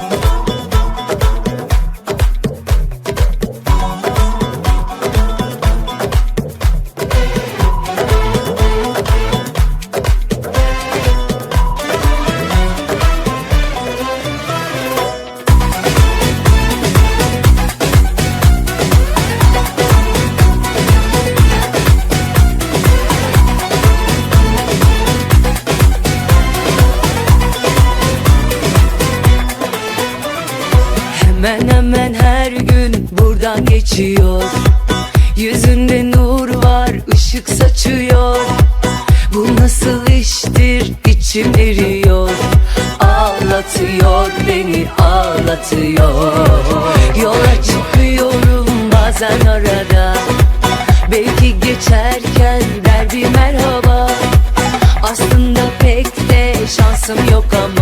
Bye. Hemen hemen her gün buradan geçiyor. Yüzünde nur var ışık saçıyor. Bu nasıl iştir? İçim eriyor. Ağlatıyor beni ağlatıyor. Yola çıkıyorum bazen arada. Belki geçerken der bir merhaba. Aslında pek de şansım yok ama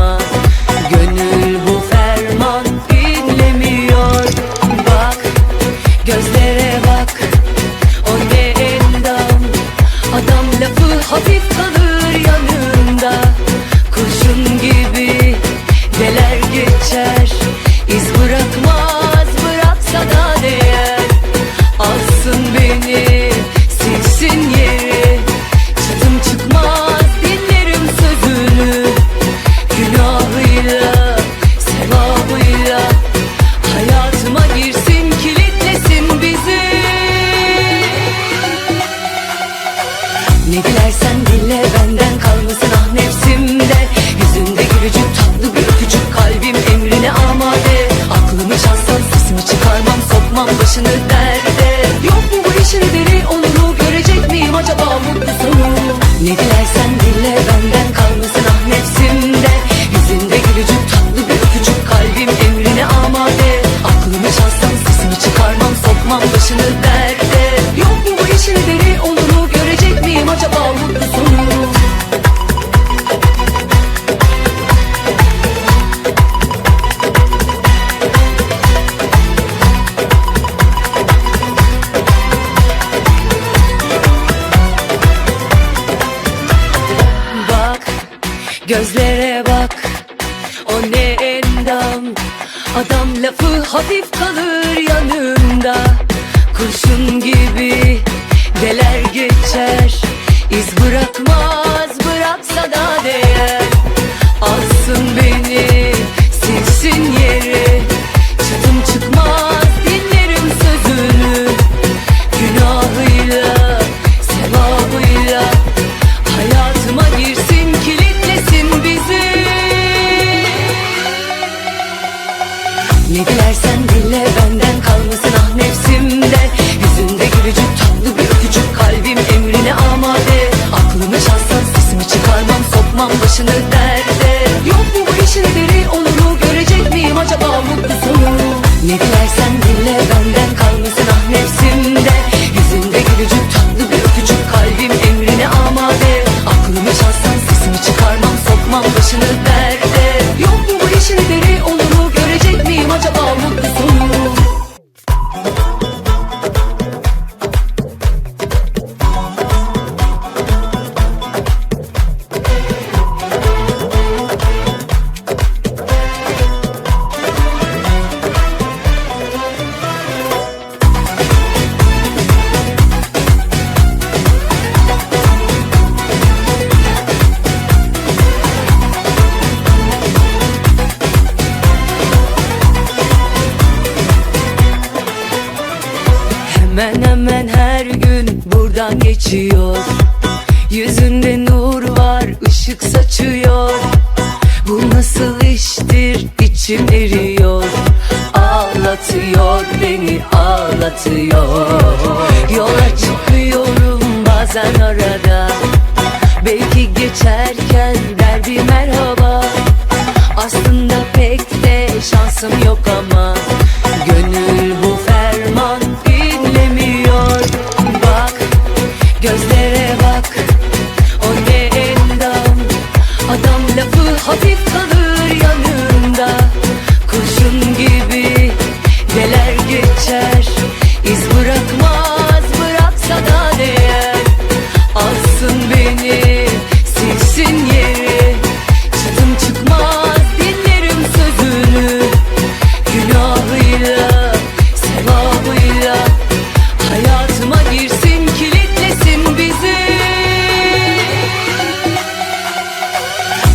Söyle benden kalmasın. Ah nefsim. Gözlere bak o ne endam. Adam lafı hafif kalır yanımda. Kurşun gibi deler geçer. İz bırakmaz bıraksa da değer Чи не Hemen hemen her gün buradan geçiyor. Yüzünde nur var ışık saçıyor. Bu nasıl iştir? İçim eriyor. Ağlatıyor beni ağlatıyor. Yola çıkıyorum bazen arada. Belki geçerken der bir merhaba. Aslında pek de şansım yok ama Göklere bak.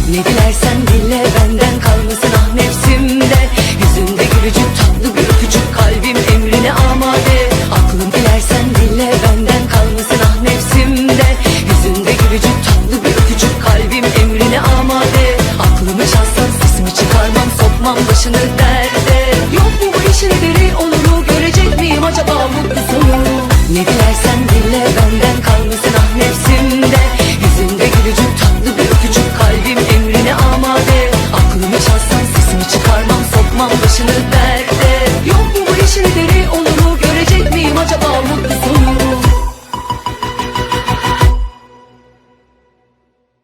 Ne dilersen dile.